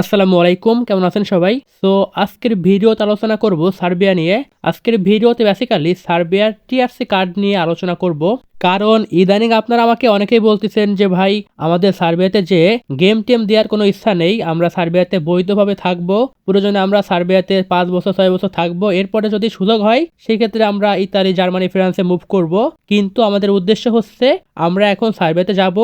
আসসালামু আলাইকুম, কেমন আছেন সবাই? সো আজকের ভিডিওতে আলোচনা করব সার্বিয়া নিয়ে। আজকের ভিডিওতে বেসিক্যালি সার্বিয়ার টিআরসি কার্ড নিয়ে আলোচনা করব। কারণ ইদানিং আপনারা আমাকে অনেকেই বলতেছেন যে, ভাই, আমাদের সার্বিয়াতে যে গেম টেম দেওয়ার কোনো ইচ্ছা নেই, আমরা সার্বিয়াতে বৈধভাবে থাকব প্রয়োজনে আমরা সার্বিয়াতে পাঁচ বছর, ছয় বছর থাকব, এরপরে যদি সুযোগ হয় সেই ক্ষেত্রে আমরা ইতালি, জার্মানি, ফ্রান্সে মুভ করব। কিন্তু আমাদের উদ্দেশ্য হচ্ছে, আমরা এখন সার্বিয়াতে যাব,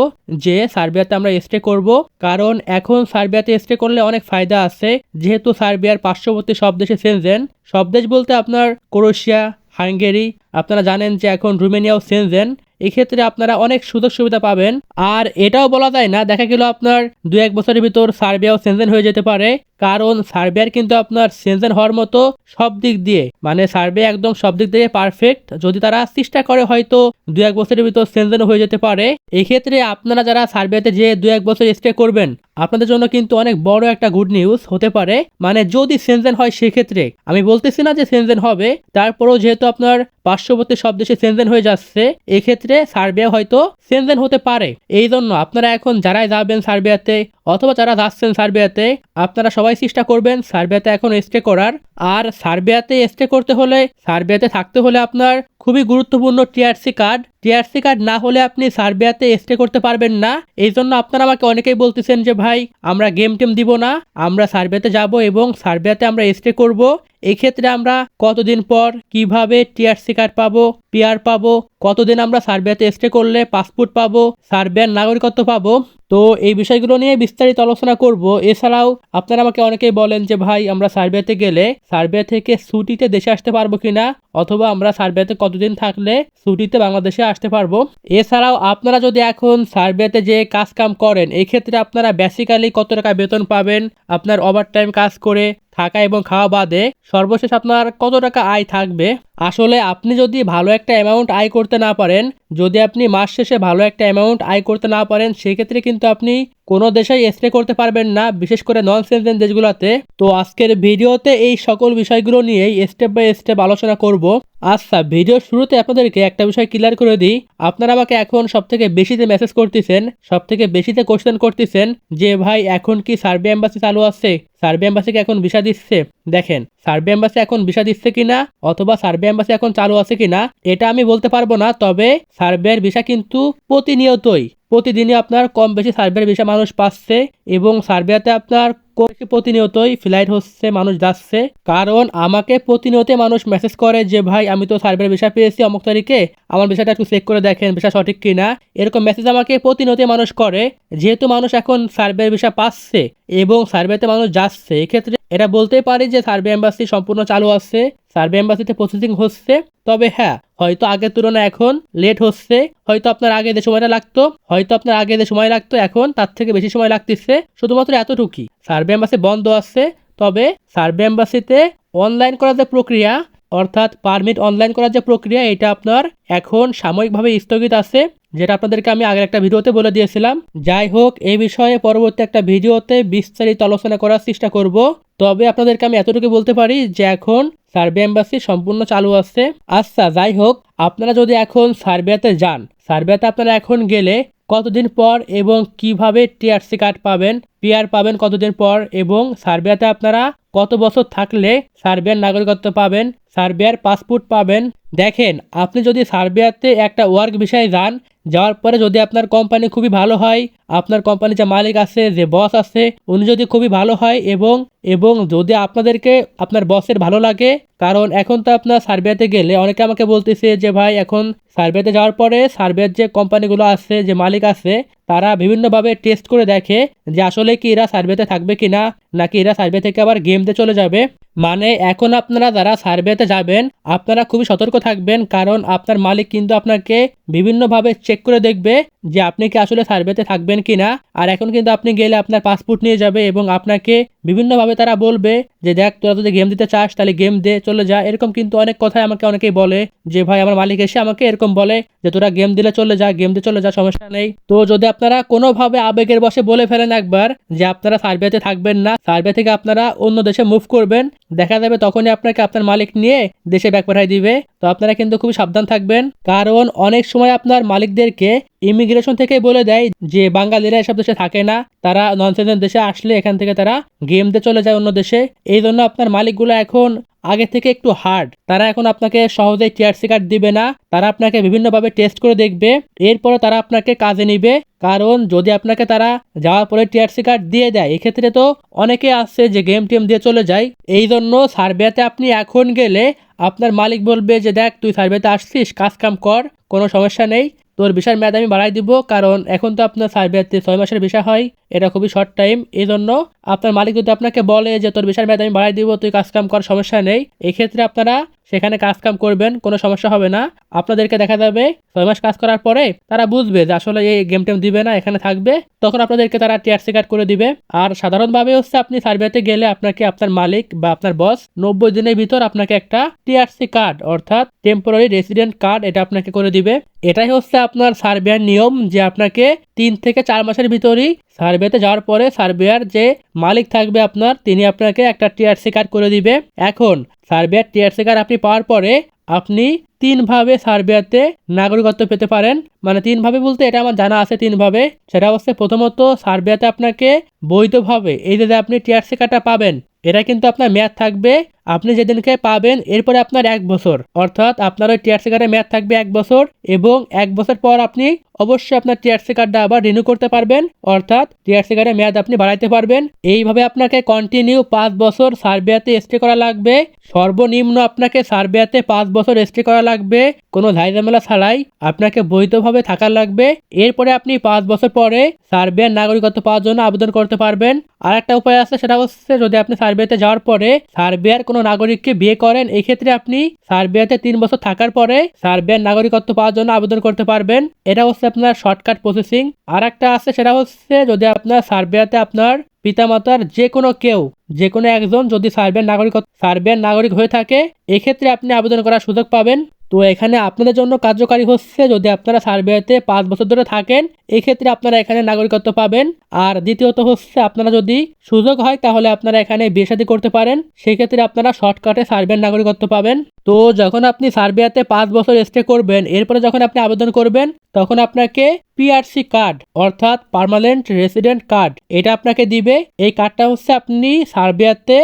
যে সার্বিয়াতে আমরা স্টে করব। কারণ এখন সার্বিয়াতে স্টে করলে অনেক ফায়দা আছে। যেহেতু সার্বিয়ার পার্শ্ববর্তী সব দেশে সেনজেন সব দেশ বলতে আপনার ক্রোয়েশিয়া, হাঙ্গেরি, আপনারা জানেন যে এখন রুমেনিয়াও সেনজেন এক্ষেত্রে আপনারা অনেক সুযোগ সুবিধা পাবেন। আর এটাও বলা যায় না, দেখা গেল আপনার দু এক বছরের ভিতর সার্বিয়াও সেনজেন হয়ে যেতে পারে। কারণ সার্বিয়ার কিন্তু আপনার সেনজেন হওয়ার মতো সব দিক দিয়ে। মানে সার্বিয়া একদম সব দিক দিয়ে পারফেক্ট যদি তারা চেষ্টা করে হয়তো দু এক বছরের ভিতর সেনজেন হয়ে যেতে পারে। এক্ষেত্রে আপনারা যারা সার্বিয়াতে যে দু এক বছর স্টে করবেন, আপনাদের জন্য কিন্তু অনেক বড় একটা গুড নিউজ হতে পারে। মানে যদি সেনজেন হয় সেক্ষেত্রে। আমি বলতেছি না যে সেনজেন হবে, তারপরেও যেহেতু আপনার পার্শ্ববর্তী সব দেশে সেনজেন হয়ে যাচ্ছে, এক্ষেত্রে সার্বিয়া হয়তো সেনজেন হতে পারে। এই জন্য আপনারা এখন যারাই যাবেন সার্বিয়াতে অথবা যারা যাচ্ছেন সার্বিয়াতে আপনারা সবাই চেষ্টা করবেন সার্ভেতে এখন স্টে করার। আর সার্বিয়াতে স্টে করতে হলে, সার্বিয়াতে থাকতে হলে আপনার খুবই গুরুত্বপূর্ণ টিআরসি কার্ড টিআরসি কার্ড না হলে আপনি সার্বিয়াতে স্টে করতে পারবেন না। এই জন্য আপনারা আমাকে অনেকেই বলতেছেন যে, ভাই, আমরা গেম টেম দিব না। আমরা সার্বিয়াতে যাব এবং সার্বিয়াতে আমরা স্টে করব। এক্ষেত্রে আমরা কতদিন পর কীভাবে টিআরসি কার্ড পাবো পিআর পাবো, কতদিন আমরা সার্বিয়াতে স্টে করলে পাসপোর্ট পাবো, সার্বিয়ার নাগরিকত্ব পাবো? তো এই বিষয়গুলো নিয়ে বিস্তারিত আলোচনা করব। এছাড়াও আপনারা আমাকে অনেকেই বলেন যে, ভাই, আমরা সার্বিয়াতে গেলে সার্বিয়া থেকে ছুটিতে দেশে আসতে পারব কিনা? অথবা আমরা সার্বিয়াতে কতদিন থাকলে ছুটিতে বাংলাদেশে আসতে পারব? এছাড়াও আপনারা যদি এখন সার্বিয়াতে যে কাজ কাম করেন এক্ষেত্রে আপনারা বেসিক্যালি কত টাকা বেতন পাবেন? আপনার ওভার টাইম কাজ করে, থাকা এবং খাওয়া বাদে সর্বশেষ আপনার কত টাকা আয় থাকবে? আসলে আপনি যদি ভালো একটা অ্যামাউন্ট আয় করতে না পারেন, যদি আপনি মাস শেষে ভালো একটা অ্যামাউন্ট আয় করতে না পারেন, সেক্ষেত্রে কিন্তু আপনি কোনো দেশেই স্টে করতে পারবেন না, বিশেষ করে নন সেনজেন দেশগুলোতে। তো আজকের ভিডিওতে এই সকল বিষয়গুলো নিয়েই স্টেপ বাই স্টেপ আলোচনা করব। আচ্ছা ভিডিওর শুরুতে আপনাদেরকে একটা বিষয় ক্লিয়ার করে দিই। আপনারা আমাকে এখন সব থেকে বেশিতে মেসেজ করতেছেন সব থেকে বেশিতে কোশ্চেন করতেছেন যে, ভাই, এখন কি সার্ভে এম্বাসি চালু আছে? সার্ভে এম্বাসিকে এখন ভিসা দিচ্ছে? দেখেন, সার্ভে অ্যাম্বাসি এখন ভিসা দিচ্ছে কিনা অথবা সার্ভে অ্যাম্বাসি এখন চালু আছে কিনা, এটা আমি বলতে পারব না, তবে সার্বের ভিসা কিন্তু প্রতিনিয়তই, প্রতিদিনই আপনার কম বেশি সার্ভের ভিসা মানুষ পাচ্ছে এবং সার্বিয়াতে আপনার কম প্রতিনিয়তই ফ্লাইট হচ্ছে, মানুষ যাচ্ছে। কারণ আমাকে প্রতিনিয়ত মানুষ মেসেজ করে যে, ভাই, আমি তো সার্ভের ভিসা পেয়েছি অমুক তারিখে, আমার ভিসাটা একটু চেক করে দেখেন ভিসা সঠিক কিনা? এরকম মেসেজ আমাকে প্রতিনিয়ত মানুষ করে, যেহেতু মানুষ এখন সার্ভের ভিসা পাচ্ছে এবং সার্ভেতে মানুষ যাচ্ছে, এক্ষেত্রে এটা বলতে পারি যে সার্ভে এম্বাসি সম্পূর্ণ চালু আছে। সার্ভে এম্বাসিতে প্রসেসিং হচ্ছে। তবে হ্যাঁ হয়তো আগের তুলনায় এখন লেট হচ্ছে। হয়তো আপনার আগে যে সময়টা লাগতো, হয়তো আপনার আগে যে সময় লাগতো, এখন তার থেকে বেশি সময় লাগতেছে। শুধুমাত্র এতটুকুই। সার্ভে এম্বাসি বন্ধ আছে। তবে সার্ভে এম্বাসিতে অনলাইন করার যে প্রক্রিয়া, অর্থাৎ পারমিট অনলাইন করার যে প্রক্রিয়া, এটা আপনার এখন সাময়িকভাবে স্থগিত আছে। যেটা আপনাদেরকে আমি আগের একটা ভিডিওতে বলে দিয়েছিলাম। যাই হোক এই বিষয়ে পরবর্তী একটা ভিডিওতে বিস্তারিত আলোচনা করার চেষ্টা করব। তবে আপনাদেরকে আমি এতটুকু বলতে পারি যে এখন সার্ভে এম্বাসি সম্পূর্ণ চালু আছে। আচ্ছা যাই হোক, আপনারা যদি এখন সার্বিয়াতে যান সার্বিয়াতে আপনারা এখন গেলে কতদিন পর এবং কীভাবে টিআরসি কার্ড পাবেন, পিআর পাবেন কতদিন পর এবং সার্বিয়াতে আপনারা কত বছর থাকলে সার্বিয়ার নাগরিকত্ব পাবেন সার্বিয়ার পাসপোর্ট পাবেন দেখেন, আপনি যদি সার্বিয়াতে একটা ওয়ার্ক বিষয়ে যান, যাওয়ার পরে যদি আপনার কোম্পানি খুবই ভালো হয়, আপনার কোম্পানির যে মালিক আছে, যে বস আছে, উনি যদি খুবই ভালো হয় এবং এবং যদি আপনাদেরকে আপনার বসের ভালো লাগে, কারণ এখন তো আপনার সার্বিয়াতে গেলে অনেকে আমাকে বলতেছে যে, ভাই, এখন সার্বিয়াতে যাওয়ার পরে সার্বিয়ার যে কোম্পানিগুলো আছে, যে মালিক আছে, তারা বিভিন্নভাবে টেস্ট করে দেখে যে আসলে কি এরা সার্ভেতে থাকবে কি না নাকি এরা সার্ভে থেকে আবার গেমতে চলে যাবে। মানে এখন আপনারা যারা সার্ভেতে যাবেন, আপনারা খুবই সতর্ক থাকবেন, কারণ আপনার মালিক কিন্তু আপনাকে বিভিন্নভাবে চেক করে দেখবে যে আপনি কি আসলে সার্ভেতে থাকবেন কি না আর এখন কিন্তু আপনি গেলে আপনার পাসপোর্ট নিয়ে যাবে এবং আপনাকে বিভিন্নভাবে তারা বলবে যে, দেখ, তোরা যদি গেম দিতে চাস, তাহলে গেম দে, চলে যা। এরকম কিন্তু অনেক কথাই আমাকে অনেকেই বলে যে, ভাই, আমার মালিক এসে আমাকে এরকম বলে যে, তোরা গেম দিলে চলে যা গেম দিয়ে চলে যা, সমস্যা নেই। তো যদি আপনারা কোনোভাবে আবেগের বসে বলে ফেলেন একবার যে, আপনারা সার্ভেতে থাকবেন না, সার্ভে থেকে আপনারা অন্য দেশে মুভ করবেন দেখা যাবে তখনই আপনাকে আপনার মালিক নিয়ে দেশে ব্যাক পাঠাই দিবে। তো আপনারা কিন্তু খুবই সাবধান থাকবেন। কারণ অনেক সময় আপনার মালিকদেরকে ইমিগ্রেশন থেকে বলে দেয় যে, বাঙালিরা এসব দেশে থাকে না। তারা নন দেশে আসলে এখান থেকে তারা গেমতে চলে যায় অন্য দেশে। এই জন্য আপনার মালিকগুলো এখন আগে থেকে একটু হার্ড তারা এখন আপনাকে সহজেই টিআরসি কার্ড দিবে না। তারা আপনাকে বিভিন্নভাবে টেস্ট করে দেখবে। এরপরে তারা আপনাকে কাজে নিবে। কারণ যদি আপনাকে তারা যাওয়ার পরে টিআরসি কার্ড দিয়ে দেয়, এক্ষেত্রে তো অনেকে আসছে যে গেম টেম দিয়ে চলে যায়। এই জন্য সার্ভেতে আপনি এখন গেলে আপনার মালিক বলবে যে, দেখ, তুই সার্ভেতে আসছিস কাজ কাম কর, কোনো সমস্যা নেই। তোর ভিসার মেয়াদ আমি বাড়াই দিব, কারণ এখন তো আপনার সার্ভেতে ছয় মাসের ভিসা হয়। এটা খুবই শর্ট টাইম এই জন্য আপনার মালিক যদি আপনাকে বলে যে তোর ভিসার মেয়াদ আমি বাড়াই দিব, তুই কাজ কাম কর সমস্যা নেই। এক্ষেত্রে আপনারা সেখানে কাজ কাম করবেন, কোনো সমস্যা হবে না। আপনাদেরকে দেখা যাবে, ছয় মাস কাজ করার পরে তারা বুঝবে যে আসলে এই গেম টেম দিবে না, এখানে থাকবে। তখন আপনাদেরকে তারা টিআরসি কার্ড করে দিবে। আর সাধারণভাবে হচ্ছে আপনি সার্ভেতে গেলে আপনাকে আপনার মালিক বা আপনার বস নব্বই দিনের ভিতর আপনাকে একটা টিআরসি কার্ড অর্থাৎ টেম্পোরারি রেসিডেন্ট কার্ড এটা আপনাকে করে দিবে। এটাই হচ্ছে আপনার সার্বিয়ার নিয়ম যে আপনাকে তিন থেকে চার মাসের ভিতরেই সার্ভেতে যাওয়ার পরে সার্বিয়ার যে মালিক থাকবে আপনার, তিনি আপনাকে একটা টিআরসি কার্ড করে দিবে। এখন সার্বিয়ার টিআরসি কার্ড আপনি পাওয়ার পরে আপনি তিনভাবে সার্বিয়াতে নাগরিকত্ব পেতে পারেন। মানে তিনভাবে বলতে এটা আমার জানা আছে তিনভাবে। সেটা হচ্ছে প্রথমত সার্বিয়াতে আপনাকে বৈধভাবে এই যে আপনি টিআরসি কার্ডটা পাবেন, এটা কিন্তু আপনার মেয়াদ থাকবে আপনি যেদিনকে পাবেন, এরপরে আপনার এক বছর। অর্থাৎ আপনার ওই টিআরসি কার্ডের মেয়াদ থাকবে এক বছর এবং এক বছর পর আপনি অবশ্যই আপনার টিআরসি কার্ডটা আবার রিনিউ করতে পারবেন। অর্থাৎ টিআরসি কার্ডের মেয়াদ আপনি বাড়াইতে পারবেন। এইভাবে আপনাকে কন্টিনিউ পাঁচ বছর সার্বিয়াতে স্টে করা লাগবে। সর্বনিম্ন আপনাকে সার্বিয়াতে পাঁচ বছর স্টে করা লাগবে। কোনো ঝামেলা ছাড়াই আপনাকে বৈধভাবে থাকা লাগবে। এরপরে আপনি পাঁচ বছর পরে সার্বিয়ার নাগরিকত্ব পাওয়ার জন্য আবেদন করতে পারবেন। আর একটা উপায় আছে, সেটা হচ্ছে যদি আপনি সার্বিয়াতে যাওয়ার পরে সার্বিয়ার কোনো নাগরিককে বিয়ে করেন, এক্ষেত্রে ক্ষেত্রে আপনি সার্বিয়াতে তিন বছর থাকার পরে সার্বিয়ার নাগরিকত্ব পাওয়ার জন্য আবেদন করতে পারবেন। এটা হচ্ছে আপনার শর্টকাট প্রসেসিং। আর একটা আছে, সেটা হচ্ছে যদি আপনার সার্বিয়াতে আপনার পিতামাতার যে কোনো কেউ যে কোনো একজন যদি সার্বিয়ার নাগরিক সার্বিয়ার নাগরিক হয়ে থাকে, এক্ষেত্রে আপনি আবেদন করার সুযোগ পাবেন। তো এখানে আপনাদের জন্য কার্যকারী হচ্ছে যদি আপনারা সার্বিয়াতে পাঁচ বছর ধরে থাকেন, এক্ষেত্রে আপনারা এখানে নাগরিকত্ব পাবেন। আর দ্বিতীয়ত হচ্ছে আপনারা যদি সুযোগ হয় তাহলে আপনারা এখানে বিয়ে করতে পারেন। সেক্ষেত্রে আপনারা শর্টকাটে সার্বিয়ার নাগরিকত্ব পাবেন। তো যখন আপনি সার্বিয়াতে পাঁচ বছর স্টে করবেন, এরপরে যখন আপনি আবেদন করবেন, তখন আপনাকে পিআরসি কার্ড অর্থাৎ পার্মানেন্ট রেসিডেন্ট কার্ড এটা আপনাকে দিবে। এই কার্ডটা হচ্ছে আপনি সার্বিয়াতে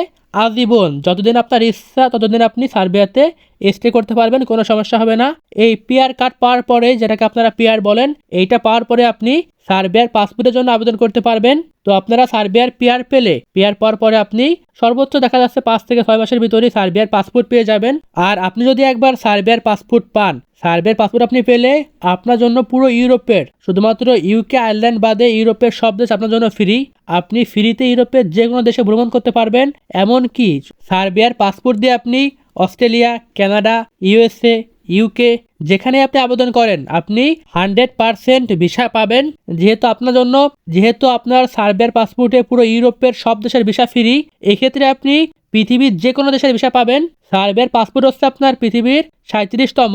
আজীবন, যতদিন আপনার ইচ্ছা ততদিন আপনি সার্বিয়াতে স্টে করতে পারবেন, কোনো সমস্যা হবে না। এই পিআর কার্ড পাওয়ার পরে যেটাকে আপনারা পিআর বলেন, এইটা পাওয়ার পরে আপনি সার্বিয়ার পাসপোর্টের জন্য আবেদন করতে পারবেন। তো আপনারা সার্বিয়ার পিআর পেলে পিআর পাওয়ার পরে আপনি সর্বোচ্চ দেখা যাচ্ছে পাঁচ থেকে ছয় মাসের ভিতরেই সার্বিয়ার পাসপোর্ট পেয়ে যাবেন। আর আপনি যদি একবার সার্বিয়ার পাসপোর্ট পান সার্বিয়ার পাসপোর্ট আপনি পেলে আপনার জন্য পুরো ইউরোপের, শুধুমাত্র ইউকে আয়ারল্যান্ড বাদে ইউরোপের সব দেশ আপনার জন্য ফ্রি আপনি ফ্রিতে ইউরোপের যে কোনো দেশে ভ্রমণ করতে পারবেন। এমনকি সার্বিয়ার পাসপোর্ট দিয়ে আপনি অস্ট্রেলিয়া, কানাডা, ইউএসএ, ইউকে যেখানে আপনি আবেদন করেন, আপনি হান্ড্রেড পারসেন্ট ভিসা পাবেন। যেহেতু আপনার জন্য, যেহেতু আপনার সার্বিয়ার পাসপোর্টে পুরো ইউরোপের সব দেশের ভিসা ফ্রি, এক্ষেত্রে আপনি পৃথিবীর যে কোনো দেশের ভিসা পাবেন। সার্বিয়ার পাসপোর্ট হচ্ছে আপনার পৃথিবীর সাঁত্রিশতম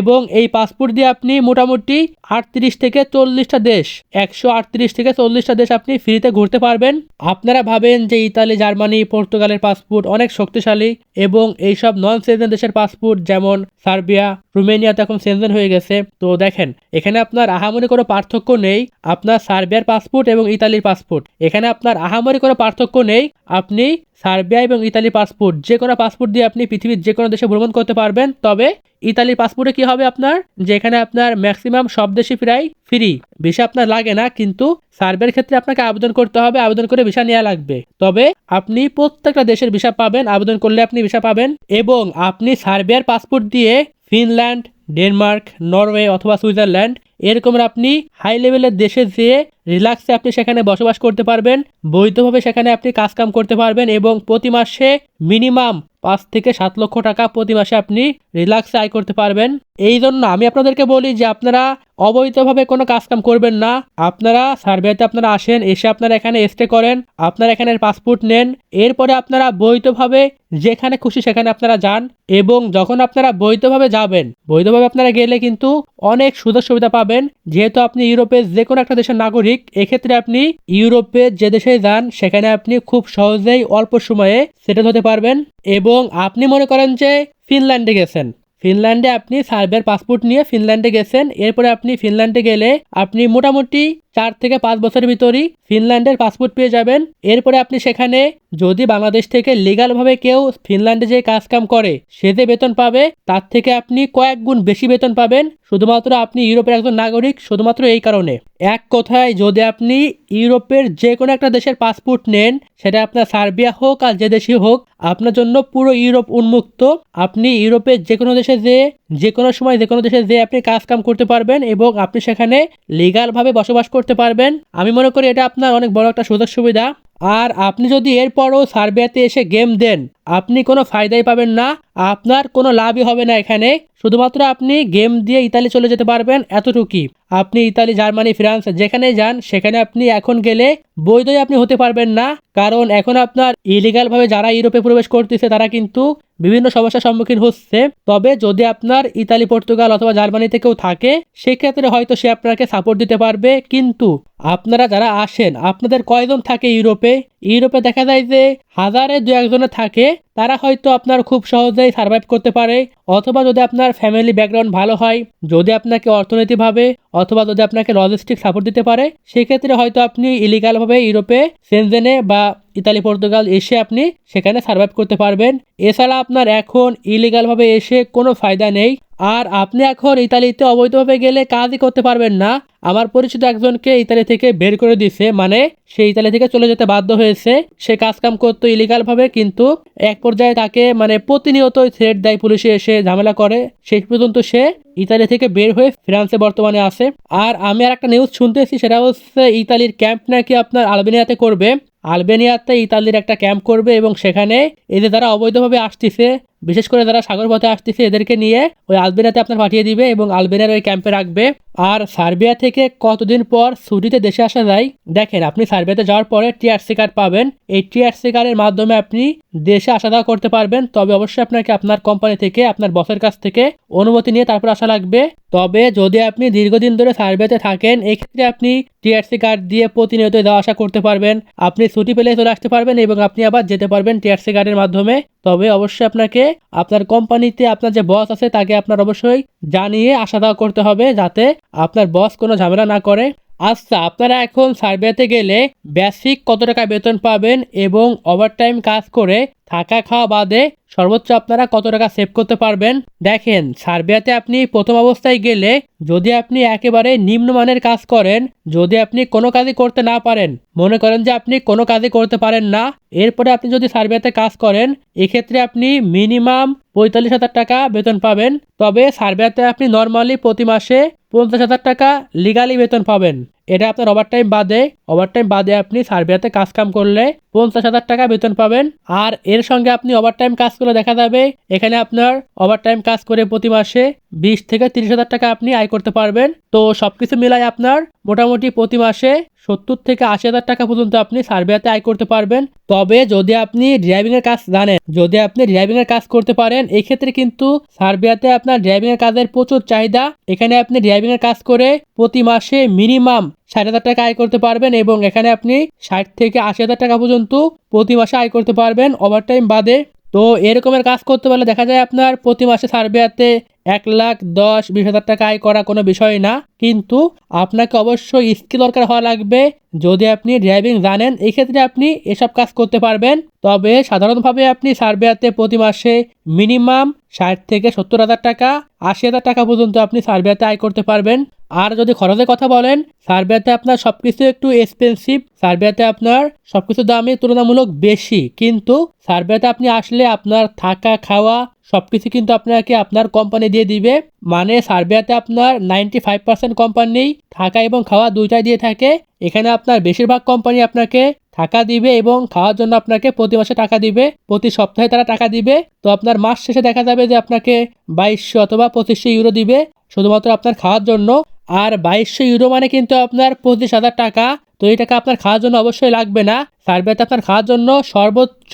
এবং এই পাসপোর্ট দিয়ে আপনি মোটামুটি আটত্রিশ থেকে চল্লিশটা দেশ, একশো আটত্রিশ থেকে চল্লিশটা দেশ আপনি ফ্রিতে ঘুরতে পারবেন। আপনারা ভাবেন যে ইতালি, জার্মানি, পর্তুগালের পাসপোর্ট অনেক শক্তিশালী এবং এইসব নন সেনজেন দেশের পাসপোর্ট যেমন সার্বিয়া রুমেনিয়া এখন সেনজেন হয়ে গেছে। তো দেখেন, এখানে আপনার আহামরি কোনো পার্থক্য নেই, আপনার সার্বিয়ার পাসপোর্ট এবং ইতালির পাসপোর্ট। এখানে আপনার আহামরি কোনো পার্থক্য নেই, আপনি সার্বিয়া এবং ইতালি পাসপোর্ট যে কোনো পাসপোর্ট দিয়ে আপনি পৃথিবীর যে কোনো দেশে ভ্রমণ করতে পারবেন, তবে ইতালির পাসপোর্টে কি হবে আপনার? যেখানে আপনার ম্যাক্সিমাম সব দেশে প্রায় ফ্রি ভিসা আপনার লাগে না, কিন্তু সার্ভের ক্ষেত্রে আপনাকে আবেদন করতে হবে, আবেদন করে ভিসা নেওয়া লাগবে। তবে আপনি প্রত্যেকটা দেশের ভিসা পাবেন, আবেদন করলে আপনি ভিসা পাবেন এবং আপনি সার্বিয়ার পাসপোর্ট দিয়ে ফিনল্যান্ড, ডেনমার্ক, নরওয়ে অথবা সুইজারল্যান্ড এরকমের আপনি হাই লেভেলের দেশে যেয়ে রিল্যাক্সে আপনি সেখানে বসবাস করতে পারবেন, বৈধভাবে সেখানে আপনি কাজকাম করতে পারবেন এবং প্রতি মাসে মিনিমাম পাঁচ থেকে সাত লক্ষ টাকা প্রতি মাসে আপনি রিল্যাক্সে আয় করতে পারবেন। এই জন্য আমি আপনাদেরকে বলি যে আপনারা অবৈধভাবে কোনো কাজকাম করবেন না। আপনারা সার্ভেতে আপনারা আসেন, এসে আপনারা এখানে স্টে করেন, আপনারা এখানে পাসপোর্ট নেন, এরপরে আপনারা বৈধভাবে যেখানে খুশি সেখানে আপনারা যান এবং যখন আপনারা বৈধভাবে যাবেন, বৈধভাবে আপনারা গেলে কিন্তু অনেক সুযোগ সুবিধা পাবেন। যেহেতু আপনি ইউরোপের যে কোনো একটা দেশের নাগরিক, এক্ষেত্রে আপনি ইউরোপের যে দেশে যান, সেখানে আপনি খুব সহজেই অল্প সময়ে সেটেল হতে পারবেন এবং আপনি মনে করেন যে ফিনল্যান্ডে গেছেন। ফিনল্যান্ডে আপনি সার্ভের পাসপোর্ট নিয়ে ফিনল্যান্ডে গেছেন এরপরে আপনি ফিনল্যান্ডে গেলে আপনি মোটামুটি চার থেকে পাঁচ বছরের ভিতরই ফিনল্যান্ডের পাসপোর্ট পেয়ে যাবেন। এরপরে আপনি সেখানে যদি বাংলাদেশ থেকে লিগালভাবে কেউ ফিনল্যান্ডে যে কাজ কাম করে, সে যে বেতন পাবে, তার থেকে আপনি কয়েক গুণ বেশি বেতন পাবেন। শুধুমাত্র আপনি ইউরোপের একজন নাগরিক, শুধুমাত্র এই কারণে। এক কথায়, যদি আপনি ইউরোপের যে কোনো একটা দেশের পাসপোর্ট নেন, সেটা আপনার সার্বিয়া হোক আর যে দেশই হোক, আপনার জন্য পুরো ইউরোপ উন্মুক্ত। আপনি ইউরোপের যে কোনো দেশে যে যে কোনো সময় যে কোনো দেশে যে আপনি কাজ কাম করতে পারবেন এবং আপনি সেখানে লিগালভাবে বসবাস করতে পারবেন, আমি মনে করি এটা আপনার অনেক বড় একটা সুযোগ সুবিধা। আর আপনি যদি এরপরও সার্বিয়াতে এসে গেম দেন আপনি কোনো ফায়দাই পাবেন না, আপনার কোনো লাভই হবে না এখানে। শুধুমাত্র আপনি গেম দিয়ে ইতালি চলে যেতে পারবেন এতটুকুই আপনি ইতালি, জার্মানি, ফ্রান্স, যেখানে যান, সেখানে আপনি এখন গেলে বৈধই আপনি হতে পারবেন না। কারণ এখন আপনার ইলিগালভাবে যারা ইউরোপে প্রবেশ করতেছে, তারা কিন্তু বিভিন্ন সমস্যার সম্মুখীন হচ্ছে। তবে যদি আপনার ইতালি, পর্তুগাল অথবা জার্মানিতে কেউ থাকে, সেক্ষেত্রে হয়তো সে আপনাকে সাপোর্ট দিতে পারবে। কিন্তু আপনারা যারা আসেন, আপনাদের কয়জন থাকে ইউরোপে? ইউরোপে দেখা যায় যে হাজারে দু একজনে থাকে। তারা হয়তো আপনার খুব সহজেই সার্ভাইভ করতে পারে, অথবা যদি আপনার ফ্যামিলি ব্যাকগ্রাউন্ড ভালো হয়, যদি আপনাকে অর্থনৈতিকভাবে অথবা যদি আপনাকে লজিস্টিক সাপোর্ট দিতে পারে, সেক্ষেত্রে হয়তো আপনি ইলিগালভাবে ইউরোপে সেনজেনে বা ইতালি, পর্তুগাল এসে আপনি সেখানে সার্ভাইভ করতে পারবেন। এছাড়া আপনার এখন ইলিগালভাবে এসে কোনো ফায়দা নেই। আর আপনি এখন ইতালিতে অবৈধভাবে গেলে কাজই করতে পারবেন না। আমার পরিচিত একজনকে ইতালি থেকে বের করে দিছে মানে সে ইতালি থেকে চলে যেতে বাধ্য হয়েছে। সে কাজ কাম করতো ইলিগালভাবে কিন্তু এক পর্যায়ে তাকে মানে প্রতিনিয়তই থ্রেট দেয় পুলিশে এসে ঝামেলা করে। শেষ পর্যন্ত সে ইতালি থেকে বের হয়ে ফ্রান্সে বর্তমানে আছে। আর আমি আর একটা নিউজ শুনতেছি, সেটা হচ্ছে ইতালির ক্যাম্প নাকি আপনার আলবেনিয়াতে করবে? আলবেনিয়াতে ইতালির একটা ক্যাম্প করবে এবং সেখানে এদের যারা অবৈধভাবে আসতেছে বিশেষ করে যারা সাগর পথে আসতেছে, এদেরকে নিয়ে ওই আলবেনিয়াতে আপনার পাঠিয়ে দিবে এবং আলবেনিয়ার ওই ক্যাম্পে রাখবে। আর সার্বিয়া থেকে কতদিন পর ছুটিতে দেশে আসা যায়, দেখেন, আপনি সার্বিয়াতে যাওয়ার পরে টিআরসি কার্ড পাবেন। এই টিআরসি কার্ডের মাধ্যমে আপনি দেশে আসা যাওয়া করতে পারবেন। তবে অবশ্যই আপনাকে আপনার কোম্পানি থেকে, আপনার বসের কাছ থেকে অনুমতি নিয়ে তারপর আসা লাগবে। তবে যদি আপনি দীর্ঘদিন ধরে সার্বিয়াতে থাকেন, এক্ষেত্রে আপনি টিআরসি কার্ড দিয়ে প্রতিনিয়ত যাওয়া আসা করতে পারবেন। আপনি ছুটি পেলে চলে আসতে পারবেন এবং আপনি আবার যেতে পারবেন টিআরসি কার্ডের মাধ্যমে। তবে অবশ্যই আপনাকে আপনার কোম্পানিতে আপনার যে বস আছে তাকে আপনার অবশ্যই জানিয়ে আসা দেওয়া করতে হবে যাতে আপনার বস কোনো ঝামেলা না করে। আচ্ছা আপনারা এখন সার্বিয়াতে গেলে বেসিক কত টাকা বেতন পাবেন এবং ওভারটাইম কাজ করে থাকা খাওয়া বাদে সর্বোচ্চ আপনারা কত টাকা সেভ করতে পারবেন? দেখেন সার্বিয়াতে আপনি প্রথম অবস্থায় গেলে যদি আপনি একেবারে নিম্নমানের কাজ করেন, যদি আপনি কোনো কাজই করতে না পারেন, মনে করেন যে আপনি কোনো কাজই করতে পারেন না, এরপরে আপনি যদি সার্বিয়াতে কাজ করেন, এক্ষেত্রে আপনি মিনিমাম পঁয়তাল্লিশ হাজার টাকা বেতন পাবেন। তবে সার্বিয়াতে আপনি নর্মালি প্রতি মাসে পঞ্চাশ হাজার টাকা লিগালি বেতন পাবেন। এটা আপনার ওভারটাইম বাদে ওভারটাইম বাদে আপনি সার্বিয়াতে কাজ কাম করলে পঞ্চাশ হাজার টাকা বেতন পাবেন। আর এর সঙ্গে আপনি ওভারটাইম কাজ করলে দেখা যাবে, এখানে আপনার ওভারটাইম কাজ করে প্রতি মাসে বিশ থেকে তিরিশ হাজার টাকা আপনি আয় করতে পারবেন। তো সবকিছু মিলাই আপনার মোটামুটি প্রতি মাসে সত্তর থেকে আশি হাজার টাকা পর্যন্ত আপনি সার্বিয়াতে আয় করতে পারবেন। তবে যদি আপনি ড্রাইভিংয়ের কাজ জানেন, যদি আপনি ড্রাইভিং এর কাজ করতে পারেন এই ক্ষেত্রে কিন্তু সার্বিয়াতে আপনার ড্রাইভিংয়ের কাজের প্রচুর চাহিদা। এখানে আপনি ড্রাইভিং এর কাজ করে প্রতি মাসে মিনিমাম ষাট হাজার টাকা আয় করতে পারবেন এবং এখানে আপনি ষাট থেকে আশি হাজার টাকা পর্যন্ত প্রতি মাসে আয় করতে পারবেন ওভারটাইম বাদে। তো এরকমের কাজ করতে পারলে দেখা যায় আপনার প্রতি মাসে সার্বিয়াতে এক লাখ দশ, বিশ হাজার টাকা আয় করা কোনো বিষয় না। কিন্তু আপনাকে অবশ্যই স্কিল দরকার হওয়া লাগবে। যদি আপনি ড্রাইভিং জানেন, এই ক্ষেত্রে আপনি এসব কাজ করতে পারবেন। তবে সাধারণভাবে আপনি সার্বিয়াতে প্রতি মাসে মিনিমাম ষাট থেকে সত্তর হাজার টাকা, আশি হাজার টাকা পর্যন্ত আপনি সার্বিয়াতে আয় করতে পারবেন। আর যদি খরচের কথা বলেন সার্বিয়াতে আপনার সব কিছু একটু এক্সপেন্সিভ সার্বিয়াতে আপনার সব কিছু দামই তুলনামূলক বেশি। কিন্তু সার্বিয়াতে আপনি আসলে আপনার থাকা, খাওয়া সব কিছু কিন্তু আপনাকে আপনার কোম্পানি দিয়ে দিবে। মানে সার্বিয়াতে আপনার নাইনটি ফাইভ পার্সেন্ট কোম্পানি থাকা এবং খাওয়া দুইটাই দিয়ে থাকে। এখানে আপনার বেশিরভাগ কোম্পানি আপনাকে টাকা দিবে এবং খাওয়ার জন্য আপনাকে প্রতি মাসে টাকা দিবে। প্রতি সপ্তাহে তারা টাকা দিবে। তো আপনার মাস শেষে দেখা যাবে যে আপনাকে বাইশশো অথবা পঁচিশশো ইউরো দিবে। শুধুমাত্র আপনার খাওয়ার জন্য। আর বাইশশো ইউরো মানে কিন্তু আপনার পঁচিশ হাজার টাকা। তো এই টাকা আপনার খাওয়ার জন্য অবশ্যই লাগবে না। সার্বিয়াতে আপনার খাওয়ার জন্য সর্বোচ্চ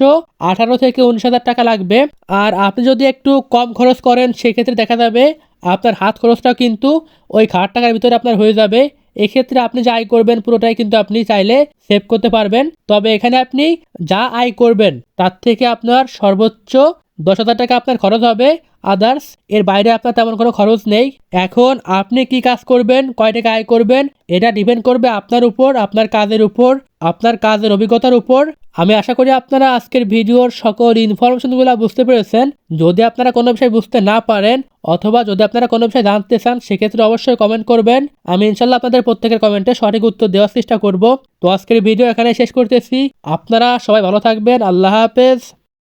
আঠারো থেকে উনিশ হাজার টাকা লাগবে। আর আপনি যদি একটু কম খরচ করেন, সেক্ষেত্রে দেখা যাবে আপনার হাত খরচটাও কিন্তু ওই খাওয়ার টাকার ভিতরে আপনার হয়ে যাবে। এক্ষেত্রে আপনি যা আয় করবেন, পুরোটাই কিন্তু আপনি চাইলে সেভ করতে পারবেন। তবে এখানে আপনি যা আয় করবেন, তার থেকে আপনার সর্বোচ্চ দশ হাজার টাকা আপনার খরচ হবে। আদার্স এর বাইরে আপনার তেমন কোনো খরচ নেই। এখন আপনি কি কাজ করবেন, কয় টাকা আয় করবেন, এটা ডিপেন্ড করবে আপনার উপর, আপনার কাজের উপর, আপনার কাজের অভিজ্ঞতার উপর। আমি আশা করি আপনারা আজকের ভিডিওর সকল ইনফরমেশনগুলো বুঝতে পেরেছেন। যদি আপনারা কোনো বিষয় বুঝতে না পারেন, অথবা যদি আপনারা কোনো বিষয় জানতে চান, সেক্ষেত্রে অবশ্যই কমেন্ট করবেন। আমি ইনশাল্লাহ আপনাদের প্রত্যেকের কমেন্টে সঠিক উত্তর দেওয়ার চেষ্টা করব। তো আজকের ভিডিও এখানে শেষ করতেছি। আপনারা সবাই ভালো থাকবেন। আল্লাহ হাফেজ।